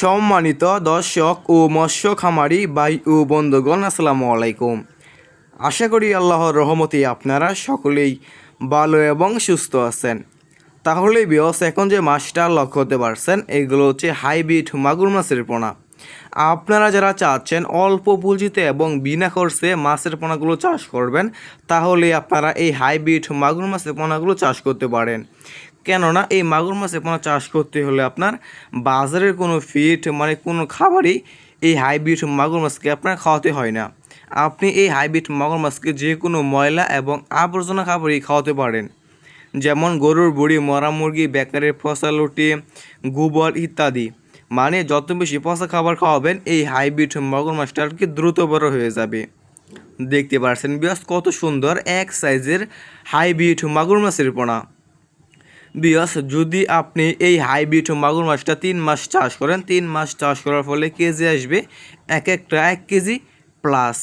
সম্মানিত দর্শক ও মৎস্য খামারি ভাই ও বন্ধুগণ, আসসালামু আলাইকুম। আশা করি আল্লাহর রহমতে আপনারা সকলেই ভালো এবং সুস্থ আছেন। তাহলে বিয়স এখন যে মাছটা লক্ষ্য করতে পারছেন, এগুলো হচ্ছে হাইব্রিড মাগুর মাছের পোনা। আপনারা যারা চাচ্ছেন অল্প পুঁজিতে এবং বিনা খরচে মাছের পোনাগুলো চাষ করবেন, তাহলে আপনারা এই হাইব্রিড মাগুর মাছের পোনাগুলো চাষ করতে পারেন। কেননা এই মাগুর মাছের পোনা চাষ করতে হলে আপনার বাজারের কোনো ফিট মানে কোনো খাবারই এই হাইব্রিড মাগুর মাছকে আপনার খাওয়াতে হয় না। আপনি এই হাইব্রিড মাগুর মাছকে যে কোনো ময়লা এবং আবর্জনা খাবারই খাওয়াতে পারেন। যেমন গরুর বুড়ি, মরা মুরগি, বেকারের ফসালুটি গোবর ইত্যাদি। মানে যত বেশি পচা খাবার খাওয়াবেন, এই হাইব্রিড মগর মাছটা আর কি দ্রুত বড় হয়ে যাবে। দেখতে পাচ্ছেন বিয়াস কত সুন্দর এক সাইজের হাইব্রিড মাগুর মাছের পোনা। বিয়াস যদি আপনি এই হাইব্রিড মাগুর মাছটা তিন মাস চাষ করেন, তিন মাস চাষ করার ফলে কেজি আসবে এক একটা এক কেজি প্লাস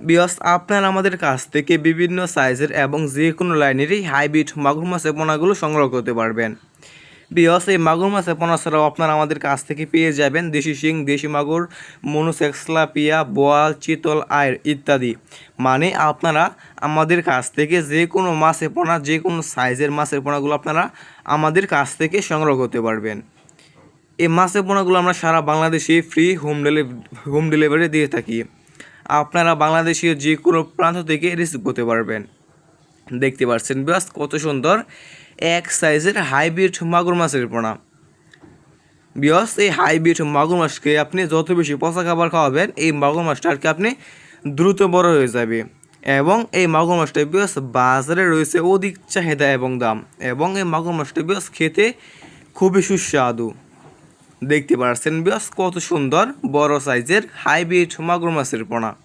বিয়স আপনার আমাদের কাছ থেকে বিভিন্ন সাইজের এবং যে কোনো লাইনেরই হাইব্রিড মাগুর মাছের পোনাগুলো সংগ্রহ করতে পারবেন। বিয়স এই মাগুর মাছের পোনা ছাড়াও আপনারা আমাদের কাছ থেকে পেয়ে যাবেন। দেশি শিং, দেশি মাগুর মনুসেক্সলা পিয়া বোয়াল, চিতল আয়ের ইত্যাদি। মানে আপনারা আমাদের কাছ থেকে যে কোনো মাছের পোনা, যে কোনো সাইজের মাছের পোনাগুলো আপনারা আমাদের কাছ থেকে সংগ্রহ করতে পারবেন। এই মাছের পোনাগুলো আমরা সারা বাংলাদেশে free home delivery home delivery দিয়ে থাকি। আপনারা বাংলাদেশের যে কোনো প্রান্ত থেকে রিসিভ করতে পারবেন। দেখতে পাচ্ছেন বেশ কত সুন্দর এক সাইজের হাইব্রিড মাগুর মাছের পোনা। বিয়স, এই হাইব্রিড মাগুর মাছকে আপনি যত বেশি পচা খাবার খাওয়াবেন, এই মাগুর মাছটা আর কি আপনি দ্রুত বড় হয়ে যাবে। এবং এই মাগুর মাছটা বিয়স বাজারে রয়েছে অধিক চাহিদা এবং দাম। এবং এই মাগুর মাছটা বিয়স খেতে খুবই সুস্বাদু। দেখতে পাচ্ছেন বিয়স কত সুন্দর বড় সাইজের হাইব্রিড মাগুর মাছের পোনা।